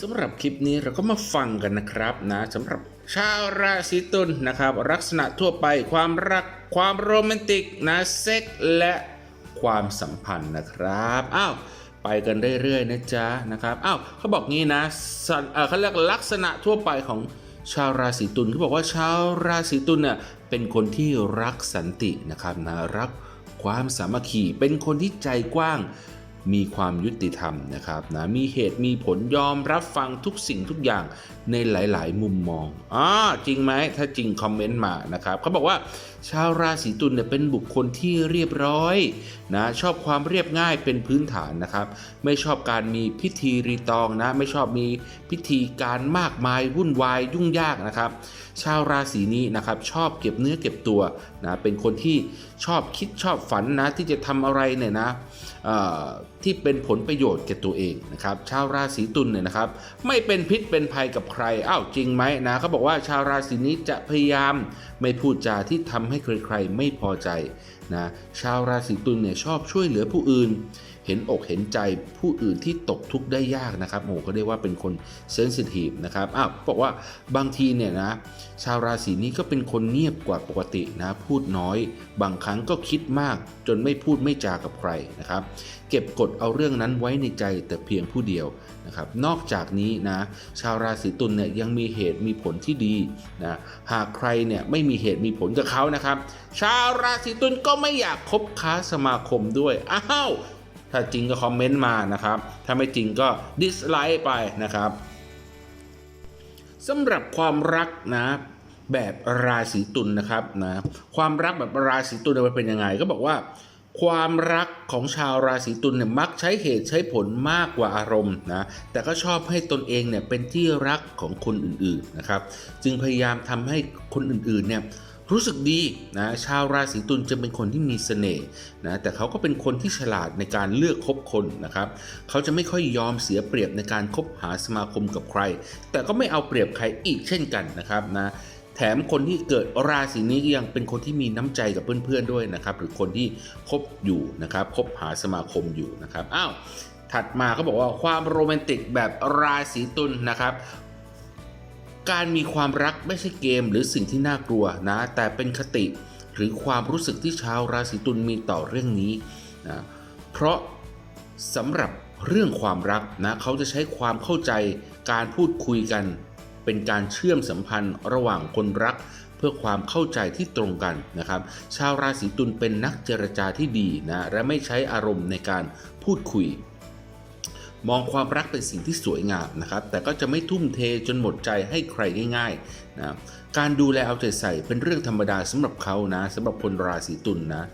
สำหรับคลิปนี้เราก็มาฟังกันนะครับนะสำหรับชาวราศีตุลนะครับ ลักษณะทั่วไปความรักความโรแมนติกนะเซ็กและความสัมพันธ์นะครับอ้าวไปกันเรื่อยๆนะจ๊ะนะครับอ้าวเขาบอกงี้นะสันเอเขาเรียกลักษณะทั่วไปของชาวราศีตุลเขาบอกว่าชาวราศีตุลเนี่ยเป็นคนที่รักสันตินะครับนะรักความสามัคคีเป็นคนที่ใจกว้าง มีความยุติธรรมนะครับนะมีเหตุมีผลยอมรับฟังทุกสิ่งทุกอย่างในหลาย ๆ มุมมองอ่าจริงไหมถ้าจริงคอมเมนต์มานะครับเขาบอกว่าชาวราศีตุลเนี่ยเป็นบุคคลที่เรียบร้อยนะชอบความเรียบง่ายเป็นพื้นฐานนะครับ ไม่ชอบการมีพิธีรีตองนะ ไม่ชอบมีพิธีการมากมายวุ่นวายยุ่งยากนะครับ ชาวราศีนี้นะครับชอบเก็บเนื้อเก็บตัวนะเป็นคนที่ชอบคิดชอบฝันนะที่จะทำอะไรเนี่ยนะ ที่เป็นผลประโยชน์แก่ตัวเองนะครับชาวราศีตุลเนี่ยนะครับ ไม่เป็นพิษเป็นภัยกับใครอ้าวจริงไหมนะเขาบอกว่าชาวราศีนี้จะพยายามไม่พูดจาที่ทำให้ใครๆไม่พอใจนะชาวราศีตุลเนี่ยชอบช่วยเหลือผู้อื่น เห็นอกเห็นใจผู้อื่นที่ตกทุกข์ได้ยากนะครับโอ้โหก็เรียกว่าเป็นคนเซนซิทีฟนะครับอ้าวบอกว่าบางทีเนี่ยนะชาวราศีนี้ก็เป็นคนเงียบกว่าปกตินะพูดน้อย บางครั้งก็คิดมากจนไม่พูดไม่จากับใครนะครับ เก็บกดเอาเรื่องนั้นไว้ในใจแต่เพียงผู้เดียวนะครับนอกจากนี้นะชาวราศีตุลเนี่ยยังมีเหตุมีผลที่ดีนะหากใครเนี่ยไม่มีเหตุมีผลกับเขานะครับ ชาวราศีตุลก็ไม่อยากคบค้าสมาคมด้วยอ้าว ถ้าจริงก็คอมเมนต์มานะครับ ถ้าไม่จริงก็ดิสไลค์ไปนะครับสำหรับความรักนะแบบราศีตุลนะครับนะความรักแบบราศีตุลมันเป็นยังไงก็บอกว่า ความรักของชาวราศีตุลเนี่ยมักใช้เหตุใช้ผลมากกว่าอารมณ์นะแต่ก็ชอบให้ตนเองเนี่ยเป็นที่รักของคนอื่นๆนะครับ จึงพยายามทำให้คนอื่นๆเนี่ย รู้สึกดีนะชาวราศีตุลจะเป็นคนที่มีเสน่ห์นะแต่เขาก็เป็นคนที่ฉลาดในการเลือกคบคนนะครับเขาจะไม่ค่อยยอมเสียเปรียบในการคบหาสมาคมกับใคร แต่ก็ไม่เอาเปรียบใครอีกเช่นกันนะครับนะแถมคนที่เกิดราศีนี้ยังเป็นคนที่มีน้ำใจกับเพื่อนๆด้วยนะครับหรือคนที่คบอยู่นะครับคบหาสมาคมอยู่นะครับอ้าวถัดมาเขาบอกว่าความโรแมนติกแบบราศีตุลนะครับ การมีความรักไม่ใช่เกมหรือสิ่งที่น่ากลัวนะ แต่เป็นคติหรือความรู้สึกที่ชาวราศีตุลมีต่อเรื่องนี้นะเพราะสำหรับเรื่องความรักนะเขาจะใช้ความเข้าใจการพูดคุยกัน เป็นการเชื่อมสัมพันธ์ระหว่างคนรัก เพื่อความเข้าใจที่ตรงกันนะครับ ชาวราศีตุลเป็นนักเจรจาที่ดีนะและไม่ใช้อารมณ์ในการพูดคุย มองความรักเป็นสิ่งที่สวยงามนะครับ แต่ก็จะไม่ทุ่มเทจนหมดใจให้ใครง่ายๆนะการดูแลเอาใจใส่เป็นเรื่องธรรมดาสำหรับเขานะสำหรับคนราศีตุลนนะ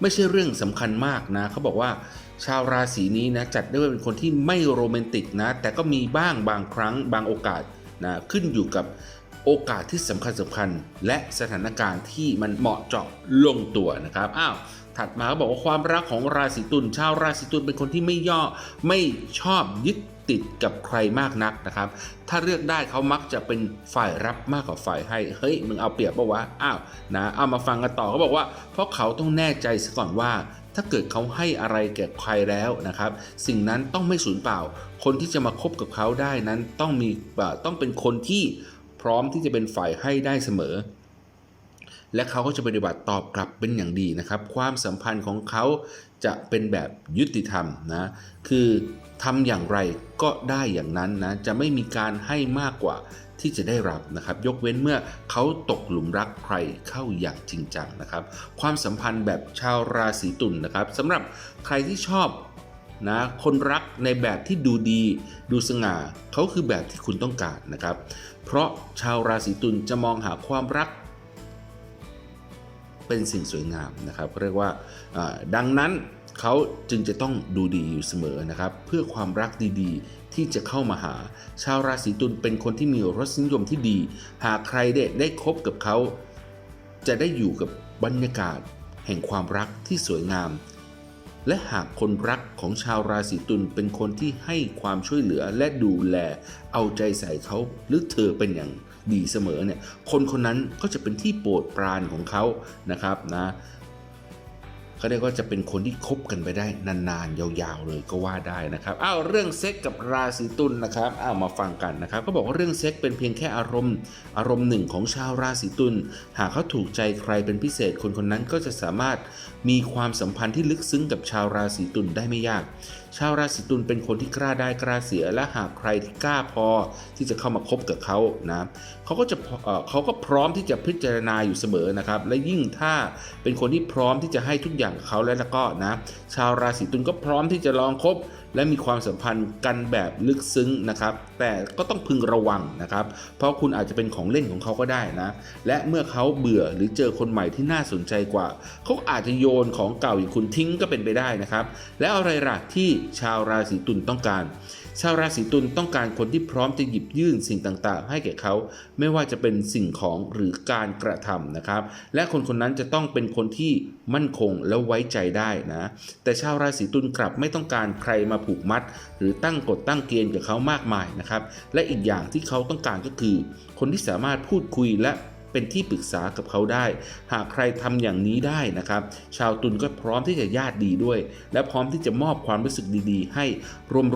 ไม่ใช่เรื่องสำคัญมากนะเขาบอกว่าชาวราศีนี้นะจัดได้ว่าเป็นคนที่ไม่โรแมนติกนะ แต่ก็มีบ้างบางครั้งบางโอกาสนะขึ้นอยู่กับ โอกาสที่สำคัญสำคัญ และสถานการณ์ที่มันเหมาะเจาะลงตัวนะครับอ้าวถัดมาเขาบอกว่าความรักของราศีตุลชาวราศีตุลเป็นคนที่ไม่ย่อไม่ชอบยึดติดกับใครมากนักนะครับ ถ้าเลือกได้เขามักจะเป็นฝ่ายรับมากกว่าฝ่ายให้ เฮ้ย มึงเอาเปรียบปะวะ อ้าว นะ เอามาฟังกันต่อเขาบอกว่า เพราะเขาต้องแน่ใจซะก่อนว่า ถ้าเกิดเขาให้อะไรแก่ใครแล้วนะครับ สิ่งนั้นต้องไม่สูญเปล่า คนที่จะมาคบกับเขาได้นั้นต้องมีต้องเป็นคนที่ พร้อมที่จะเป็นฝ่ายให้ได้เสมอ และเขาก็จะปฏิบัติตอบกลับเป็นอย่างดีนะครับ ความสัมพันธ์ของเขาจะเป็นแบบยุติธรรมนะคือทำอย่างไรก็ได้อย่างนั้นนะจะไม่มีการให้มากกว่าที่จะได้รับนะครับ ยกเว้นเมื่อเขาตกหลุมรักใครเข้าอย่างจริงจังนะครับ ความสัมพันธ์แบบชาวราศีตุลนนะครับสำหรับใครที่ชอบ นะคนรักในแบบที่ดูดี ดูสง่าเขาคือแบบที่คุณต้องการนะครับ เพราะชาวราศีตุลจะมองหาความรัก เป็นสิ่งสวยงามนะครับเรียกว่าอ่าดังนั้นเขาจึงจะต้องดูดีอยู่เสมอนะครับ เพื่อความรักดีๆ ที่จะเข้ามาหา ชาวราศีตุลเป็นคนที่มีรสนิยมที่ดี หากใครได้ได้คบกับเขา จะได้อยู่กับบรรยากาศแห่งความรักที่สวยงาม และหากคนรักของชาวราศีตุลเป็นคนที่ให้ความช่วยเหลือและดูแล เอาใจใส่เขาหรือเธอเป็นอย่างดีเสมอเนี่ยคนคนนั้นก็จะเป็นที่โปรดปรานของเขานะครับนะ เขาเรียกว่าจะเป็นคนที่คบกันไปได้นานๆ ยาวๆเลยก็ว่าได้นะครับอ้าวเรื่องเซ็กกับราศีตุลนะครับอ้าวมาฟังกันนะครับก็บอกว่าเรื่องเซ็กเป็นเพียงแค่อารมณ์ อารมณ์หนึ่งของชาวราศีตุลหากเขาถูกใจใครเป็นพิเศษคนคนนั้นก็จะสามารถมีความสัมพันธ์ที่ลึกซึ้งกับชาวราศีตุลได้ไม่ยาก ชาวราศีตุลเป็นคนที่กล้าได้กล้าเสียและหากใครที่กล้าพอที่จะเข้ามาคบกับเขานะเขาก็จะเออเขาก็พร้อมที่จะพิจารณาอยู่เสมอนะครับและยิ่งถ้าเป็นคนที่พร้อมที่จะให้ทุกอย่างกับเขาแล้วก็นะชาวราศีตุลก็พร้อมที่จะลองคบ และมีความสัมพันธ์กันแบบลึกซึ้งนะครับ แต่ก็ต้องพึงระวังนะครับ เพราะคุณอาจจะเป็นของเล่นของเขาก็ได้นะ และเมื่อเขาเบื่อหรือเจอคนใหม่ที่น่าสนใจกว่า เขาอาจจะโยนของเก่าอย่างคุณทิ้งก็เป็นไปได้นะครับ แล้วอะไรล่ะที่ชาวราศีตุลต้องการ ชาวราศีตุลต้องการคนที่พร้อมจะหยิบยื่นสิ่งต่างๆ ให้แก่เขา ไม่ว่าจะเป็นสิ่งของหรือการกระทำนะครับ และคนคนนั้นจะต้องเป็นคนที่มั่นคงและไว้ใจได้นะ แต่ชาวราศีตุลกลับไม่ต้องการใครมาผูกมัด หรือตั้งกฎตั้งเกณฑ์กับเขามากมายนะครับ และอีกอย่างที่เขาต้องการก็คือ คนที่สามารถพูดคุยและ เป็นที่ปรึกษากับเขาได้ หากใครทำอย่างนี้ได้นะครับ ชาวตุลก็พร้อมที่จะญาติดีด้วย และพร้อมที่จะมอบความรู้สึกดีๆ ให้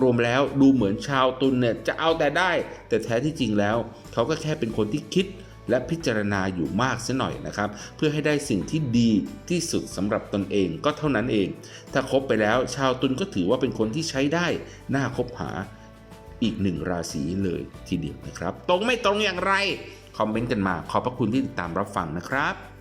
รวมๆแล้วดูเหมือนชาวตุลเนี่ยจะเอาแต่ได้ แต่แท้ที่จริงแล้ว เขาก็แค่เป็นคนที่คิดและพิจารณาอยู่มากเสียหน่อยนะครับ เพื่อให้ได้สิ่งที่ดีที่สุดสำหรับตนเองก็เท่านั้นเอง ถ้าคบไปแล้วชาวตุลก็ถือว่าเป็นคนที่ใช้ได้น่าคบหาอีกหนึ่งราศีเลยทีเดียวนะครับ ตรงไม่ตรงอย่างไร คอมเมนต์กันมา ขอบพระคุณที่ติดตามรับฟังนะครับ